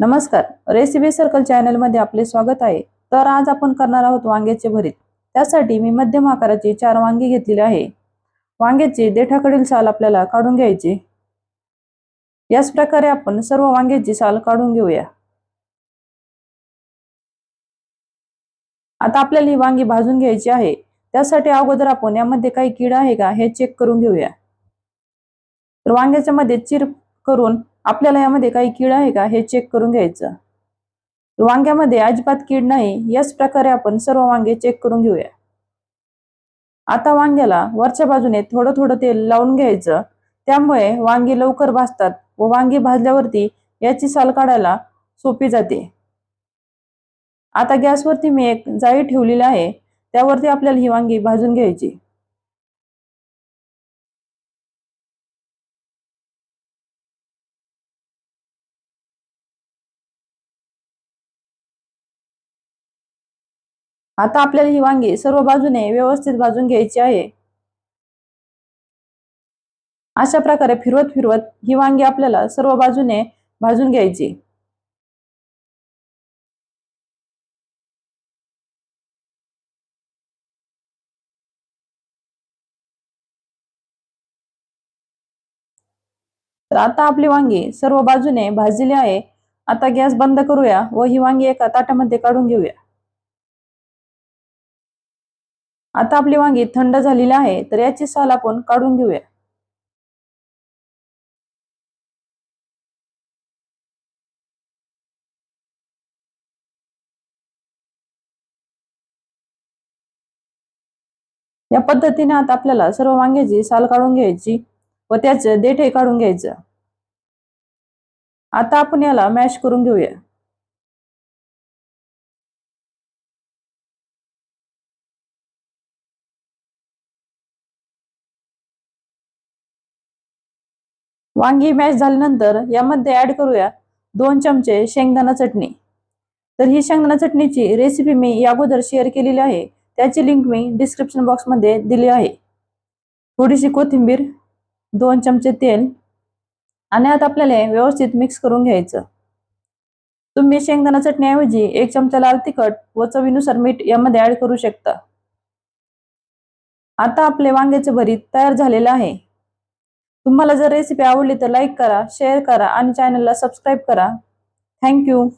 नमस्कार. Recipe circle चॅनलमध्ये आपले स्वागत आहे. तर आज आपण करणार आहोत वांग्याचे भरीत. त्यासाठी मी मध्यम आकाराची चार वांगी घेतलेली आहे. वांग्याचे देठाकडील साल आपल्याला काढून घ्यायचे. याच प्रकारे आपण सर्व वांग्याची साल काढून घेऊया. आता आपल्याला ही वांगी भाजून घ्यायची आहे. त्यासाठी अगोदर आपण यामध्ये काही कीड आहे का हे चेक करून घेऊया. तर वांग्याच्या मध्ये चिर करून आपल्याला यामध्ये काही कीड आहे का हे चेक करून घ्यायचं. वांग्यामध्ये अजिबात कीड नाही याच प्रकारे आपण सर्व वांगे चेक करून घेऊया. आता वांग्याला वरच्या बाजूने थोडं थोडं तेल लावून घ्यायचं. त्यामुळे वांगी लवकर भाजतात व वांगी भाजल्यावरती याची साल काढायला सोपी जाते. आता गॅसवरती मी एक जाळी ठेवलेली आहे त्यावरती आपल्याला ही वांगी भाजून घ्यायची. आता आपल्याला ही वांगी सर्व बाजूने व्यवस्थित भाजून घ्यायची आहे. अशा प्रकारे फिरवत फिरवत ही वांगी आपल्याला सर्व बाजूने भाजून घ्यायची. तर आता आपली वांगी सर्व बाजूने भाजलेली आहे. आता गॅस बंद करूया व ही वांगी एका ताटामध्ये काढून घेऊया. आता आपली वांगी थंड झालेली आहे तर याची साल आपण काढून घेऊया. या पद्धतीने आता आपल्याला सर्व वांग्याची साल काढून घ्यायची व त्याचं देठे काढून घ्यायचं. आता आपण याला मॅश करून घेऊया. वांगी मॅश झाल्यानंतर यामध्ये ऍड करूया दोन चमचे शेंगदाणा चटणी. तर ही शेंगदाणा चटणीची रेसिपी मी या अगोदर शेअर केलेली आहे. त्याची लिंक मी डिस्क्रिप्शन बॉक्समध्ये दिली आहे. थोडीशी कोथिंबीर दोन चमचे तेल आणि आता आपल्याला व्यवस्थित मिक्स करून घ्यायचं. तुम्ही शेंगदाणा चटणीऐवजी एक चमचा लाल तिखट व चवीनुसार मीठ यामध्ये ऍड करू शकता. आता आपले वांग्याचे भरीत तयार झालेलं आहे. तुम्हाला जर रेसिपी आवडली तर लाईक करा शेअर करा आणि चॅनलला सबस्क्राईब करा. थँक्यू